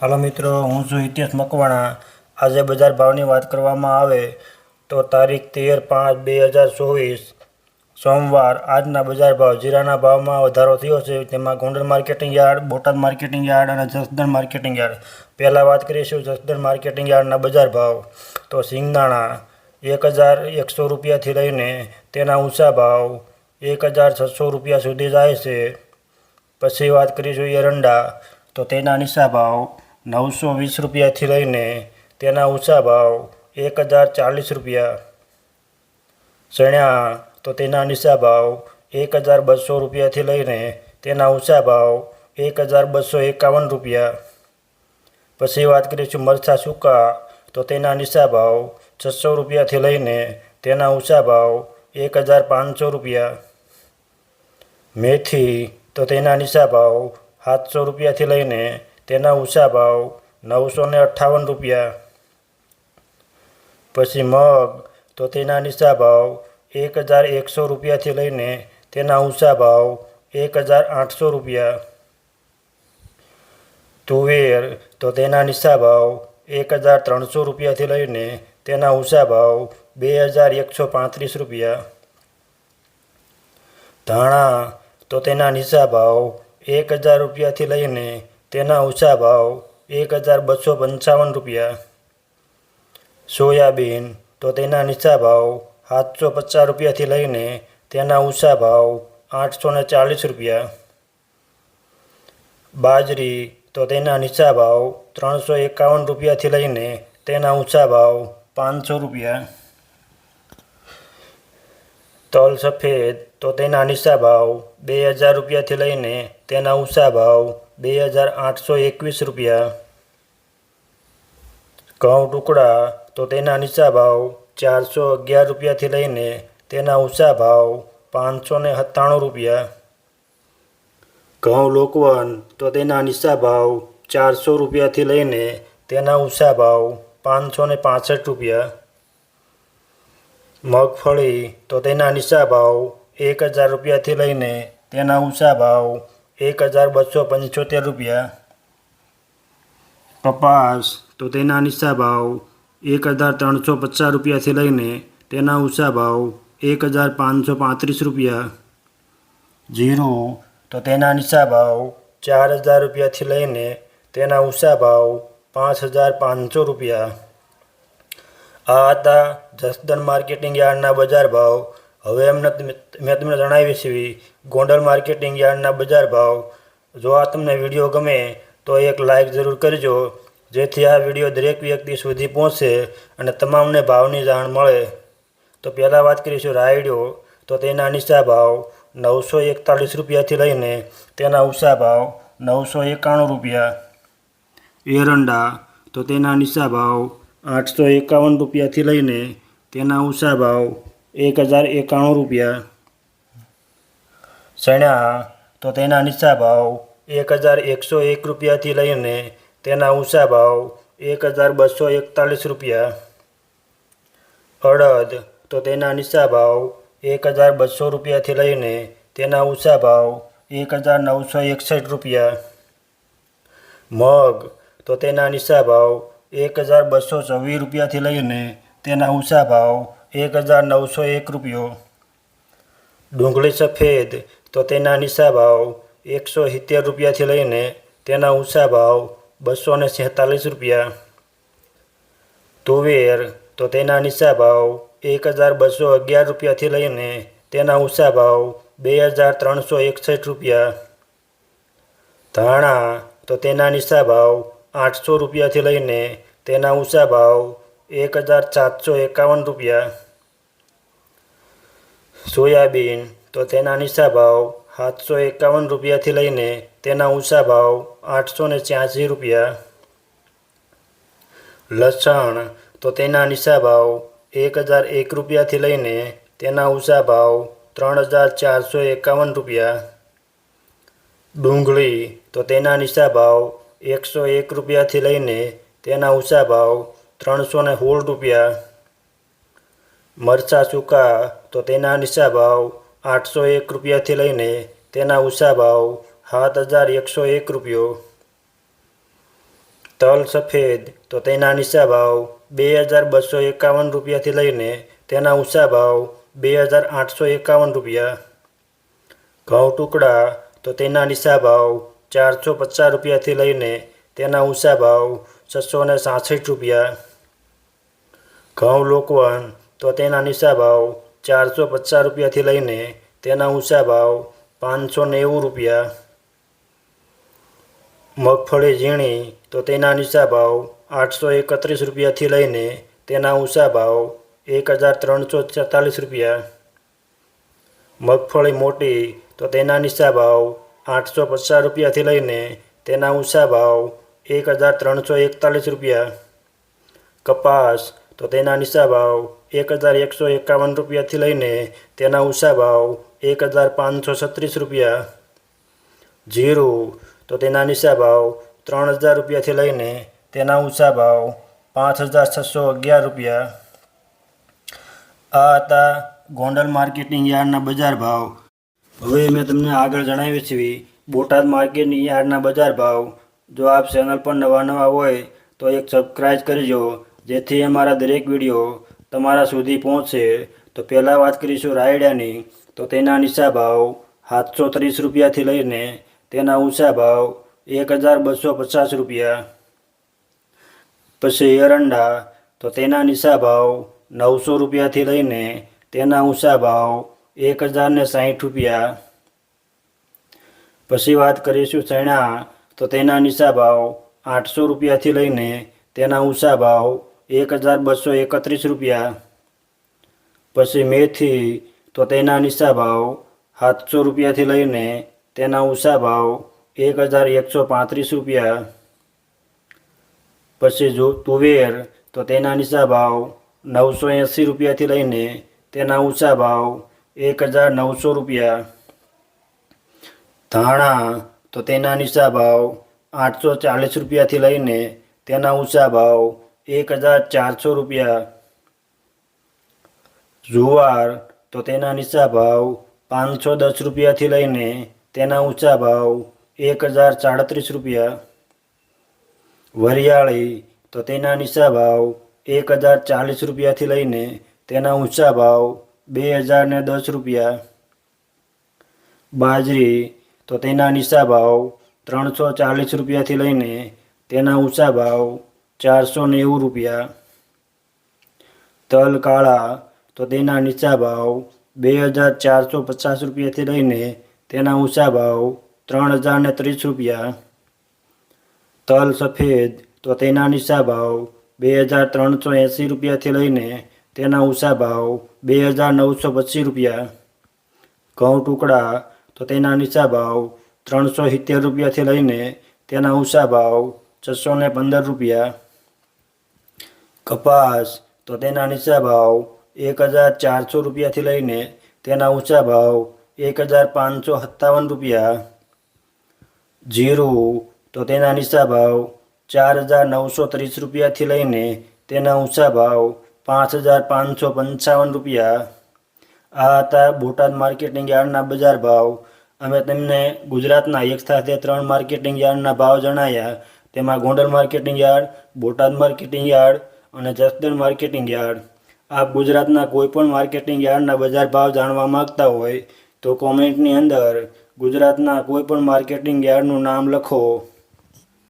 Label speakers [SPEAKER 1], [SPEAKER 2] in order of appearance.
[SPEAKER 1] હાલો મિત્રો, હું છું હિતેશ મકવાણા. આજે બજાર ભાવની વાત કરવામાં આવે તો તારીખ તેર પાંચ બે હજાર ચોવીસ, સોમવાર. આજના બજાર ભાવ જીરાના ભાવમાં વધારો થયો છે. તેમાં Gondal marketing yard, Botad marketing yard અને જસદણ માર્કેટિંગ યાર્ડ. પહેલાં વાત કરીશું જસદણ માર્કેટિંગ યાર્ડના બજાર ભાવ. તો સિંગદાણા એક હજાર એકસો રૂપિયાથી લઈને તેના ઊંચા ભાવ એક હજાર છસો રૂપિયા સુધી જાય છે. પછી વાત કરીશું એરંડા. તો તેના નીચા ભાવ. નવસો વીસ રૂપિયાથી લઈને તેના ઊંચા ભાવ એક હજાર ચાલીસ રૂપિયા ચણ્યા તો તેના નીચા ભાવ એક હજાર બસો રૂપિયાથી લઈને તેના ઊંચા ભાવ એક હજાર બસો એકાવન રૂપિયા. પછી વાત કરીશું મરચાં સૂકા તો તેના નીચા ભાવ છસો રૂપિયાથી લઈને તેના ઊંચા ભાવ એક હજાર પાંચસો રૂપિયા. મેથી તો તેના નીચા ભાવ સાતસો રૂપિયાથી લઈને તેના ઊંચા ભાવ નવસો ને અઠ્ઠાવન રૂપિયા. પછી મગ, તો તેના નીચા ભાવ એક હજાર એકસો રૂપિયાથી લઈને તેના ઊંચા ભાવ એક હજાર આઠસો રૂપિયા. તુવેર, તો તેના નીચા ભાવ એક હજાર ત્રણસો રૂપિયાથી લઈને તેના ઊંચા ભાવ બે હજાર એકસો પાંત્રીસ રૂપિયા. ધાણા, તો તેના નીચા ભાવ એક હજાર રૂપિયાથી લઈને તેના ઊંચા ભાવ એક હજાર બસો પંચાવન રૂપિયા. સોયાબીન તો તેના નીચા ભાવ સાતસો પચાસ રૂપિયાથી લઈને તેના ઊંચા ભાવ આઠસો ને ચાલીસ રૂપિયા. બાજરી તો તેના નીચા ભાવ ત્રણસો એકાવન રૂપિયાથી લઈને તેના ઊંચા ભાવ પાંચસો રૂપિયા. તલ સફેદ તો તેના નીચા ભાવ બે હજાર રૂપિયાથી લઈને તેના ઊંચા ભાવ બે હજાર આઠસો એકવીસ રૂપિયા. ઘઉં ટુકડા તો તેના નીચા ભાવ ચારસો અગિયાર રૂપિયાથી લઈને તેના ઊંચા ભાવ પાંચસો ને સત્તાણું રૂપિયા. ઘઉં લોકવન તો તેના નીચા ભાવ ચારસો રૂપિયાથી લઈને તેના ઊંચા ભાવ પાંચસો ને પાસઠ રૂપિયા. મગફળી તો તેના નીચા ભાવ એક હજાર રૂપિયાથી લઈને તેના ઊંચા ભાવ એક હજાર બસો પંચોતેર રૂપિયા કપાસ તો તેના નીચા ભાવ એક હજાર ત્રણસો પચાસ રૂપિયાથી લઈને તેના ઊંચા ભાવ એક હજાર પાંચસો પાંત્રીસ રૂપિયા જીરું તો તેના નીચા ભાવ ચાર હજાર રૂપિયાથી લઈને તેના ઊંચા ભાવ પાંચ હજાર પાંચસો રૂપિયા આ હતા જસદન માર્કેટિંગ યાર્ડના બજાર ભાવ હવે એમને મેં તમને જણાવી છે ગોંડલ માર્કેટિંગ યાર્ડના બજાર ભાવ. જો આ તમને વીડિયો ગમે, તો એક લાઈક જરૂર કરજો, જેથી આ વીડિયો દરેક વ્યક્તિ સુધી પહોંચે અને તમામને ભાવની જાણ મળે. તો પહેલાં વાત કરીશું રાયડો. તો તેના નીચા ભાવ નવસો એકતાળીસ રૂપિયાથી લઈને તેના ઊંચા ભાવ નવસો એકાણું રૂપિયા. એરંડા. તો તેના નીચા ભાવ આઠસો એકાવન રૂપિયાથી લઈને તેના ઊંચા ભાવ એક હજાર એકાણું રૂપિયા. ચણા તો તેના નીચા ભાવ એક હજાર એકસો એક રૂપિયાથી લઈને તેના ઊંચા ભાવ એક હજાર બસો એકતાલીસ રૂપિયા. અડદ તો તેના નીચા ભાવ એક હજાર બસો રૂપિયાથી લઈને તેના ઊંચા ભાવ એક હજાર નવસો એકસઠ રૂપિયા. મગ, તો તેના નીચા ભાવ એક હજાર બસો છવ્વીસ રૂપિયાથી લઈને તેના ઊંચા ભાવ એક હજાર નવસો એક રૂપિયો. ડુંગળી સફેદ, તો તેના નીચા ભાવ એકસો સિત્તેર રૂપિયાથી લઈને તેના ઊંચા ભાવ બસો ને છેતાલીસ રૂપિયા. તુવેર, તો તેના નીચા ભાવ એક હજાર બસો અગિયાર રૂપિયાથી લઈને તેના ઊંચા ભાવ બે હજાર ત્રણસો એકસઠ રૂપિયા. ધાણા, તો તેના નીચા ભાવ આઠસો રૂપિયાથી લઈને તેના ઊંચા ભાવ એક હજાર સાતસો એકાવન રૂપિયા. સોયાબીન તો તેના નીચા ભાવ સાતસો એકાવન રૂપિયાથી લઈને તેના ઊંચા ભાવ આઠસો ને છ્યાસી રૂપિયા. લસણ તો તેના નીચા ભાવ એક હજાર એક રૂપિયાથી લઈને તેના ઊંચા ભાવ ત્રણ હજાર ચારસો એકાવન રૂપિયા. ડુંગળી તો તેના નીચા ભાવ એકસો એક રૂપિયાથી લઈને તેના ઊંચા ભાવ ત્રણસો ને સોળ રૂપિયા. મરચાં સૂકા તો તેના નીચા ભાવ આઠસો એક રૂપિયાથી લઈને તેના ઊંચા ભાવ સાત હજાર એકસો એક રૂપિયો. તલ સફેદ તો તેના નીચા ભાવ બે હજાર બસો એકાવન રૂપિયાથી લઈને તેના ઊંચા ભાવ બે હજાર આઠસો એકાવન રૂપિયા. ઘઉં ટુકડા તો તેના નીચા ભાવ ચારસો પચાસ રૂપિયાથી લઈને તેના ઊંચા ભાવ છસો ને સાસઠ રૂપિયા. ઘઉં લોકવન, તો તેના નીચા ભાવ ચારસો પચાસ રૂપિયાથી લઈને તેના ઊંચા ભાવ પાંચસો નેવું રૂપિયા. મગફળી ઝીણી, તો તેના નીચા ભાવ આઠસો એકત્રીસ રૂપિયાથી લઈને તેના ઊંચા ભાવ એક હજાર ત્રણસો છેતાલીસ રૂપિયા. મગફળી મોટી, તો તેના નીચા ભાવ આઠસો પચાસ રૂપિયાથી લઈને તેના ઊંચા ભાવ એક હજાર ત્રણસો એકતાલીસ રૂપિયા. કપાસ તો તેના નીચા ભાવ એક હજાર એકસો એકાવન રૂપિયાથી લઈને તેના ઊંચા ભાવ એક હજાર પાંચસો છત્રીસ રૂપિયા. જીરું. તો તેના નીચા ભાવ ત્રણ હજાર રૂપિયાથી લઈને તેના ઊંચા ભાવ પાંચ હજાર છસો અગિયાર રૂપિયા. આ હતા ગોંડલ માર્કેટિંગ યાર્ડના બજાર ભાવ. હવે મેં તમને આગળ જણાવી છે બોટાદ માર્કેટિંગ યાર્ડના બજાર ભાવ. જો આપ ચેનલ પર નવા નવા હોય તો એક સબસ્ક્રાઈબ કરજો જેથી અમારા દરેક વીડિયો તમારા સુધી પહોંચશે તો પહેલાં વાત કરીશું રાયડાની, તો તેના નીચા ભાવ સાતસો ત્રીસ રૂપિયાથી લઈને તેના ઊંચા ભાવ એક હજાર બસો પચાસ રૂપિયા. પછી એરંડા, તો તેના નીચા ભાવ નવસો રૂપિયાથી લઈને તેના ઊંચા ભાવ એક હજાર ને સાહીઠ રૂપિયા. પછી વાત કરીશું ચણા, તો તેના નીચા ભાવ આઠસો રૂપિયાથી લઈને તેના ઊંચા ભાવ એક હજાર બસો એકત્રીસ રૂપિયા. પછી મેથી, તો તેના નીચા ભાવ સાતસો રૂપિયાથી લઈને તેના ઊંચા ભાવ એક હજાર એકસો પાંત્રીસ રૂપિયા. પછી જો તુવેર, તો તેના નીચા ભાવ નવસો એંસી રૂપિયાથી લઈને તેના ઊંચા ભાવ એક હજાર નવસો રૂપિયા. ધાણા, તો તેના નીચા ભાવ આઠસો ચાલીસ રૂપિયાથી લઈને તેના ઊંચા ભાવ એક હજાર ચારસો રૂપિયા. જુવાર તો તેના નીચા ભાવ પાંચસો દસ રૂપિયાથી લઈને તેના ઊંચા ભાવ એક હજાર સાડત્રીસ રૂપિયા. વરિયાળી તો તેના નીચા ભાવ એક હજાર ચાલીસ રૂપિયાથી લઈને તેના ઊંચા ભાવ બે હજાર ને દસ રૂપિયા. બાજરી તો તેના નીચા ભાવ ત્રણસો ચાલીસ રૂપિયાથી લઈને તેના ઊંચા ભાવ ચારસો નેવું રૂપિયા. તલ કાળા, તો તેના નીચા ભાવ બે હજાર ચારસો પચાસ રૂપિયાથી લઈને તેના ઊંચા ભાવ ત્રણ હજાર ને ત્રીસ રૂપિયા. તલ સફેદ, તો તેના નીચા ભાવ બે હજાર ત્રણસો એંસી રૂપિયાથી લઈને તેના ઊંચા ભાવ બે હજાર નવસો પચીસ રૂપિયા. ઘઉં ટુકડા, તો તેના નીચા ભાવ ત્રણસો સિત્તેર રૂપિયાથી લઈને તેના ઊંચા ભાવ છસો પંદર રૂપિયા. કપાસ તો તેના નીચા ભાવ એક હજાર ચારસો રૂપિયાથી લઈને તેના ઊંચા ભાવ એક હજાર પાંચસો સત્તાવન રૂપિયા. જીરું તો તેના નીચા ભાવ ચાર હજાર નવસો ત્રીસ રૂપિયાથી લઈને તેના ઊંચા ભાવ પાંચ હજાર પાંચસો પંચાવન રૂપિયા. આ હતા બોટાદ માર્કેટિંગ યાર્ડના બજાર ભાવ. અમે તમને ગુજરાતના એક સાથે ત્રણ માર્કેટિંગ યાર્ડના ભાવ જણાયા. તેમાં Gondal marketing yard, Botad marketing yard અને જસદણ માર્કેટિંગ યાર્ડ. આપ ગુજરાતના કોઈપણ માર્કેટિંગ યાર્ડના બજાર ભાવ જાણવા માગતા હોય તો કોમેન્ટની અંદર ગુજરાતના કોઈપણ માર્કેટિંગ યાર્ડનું નામ લખો.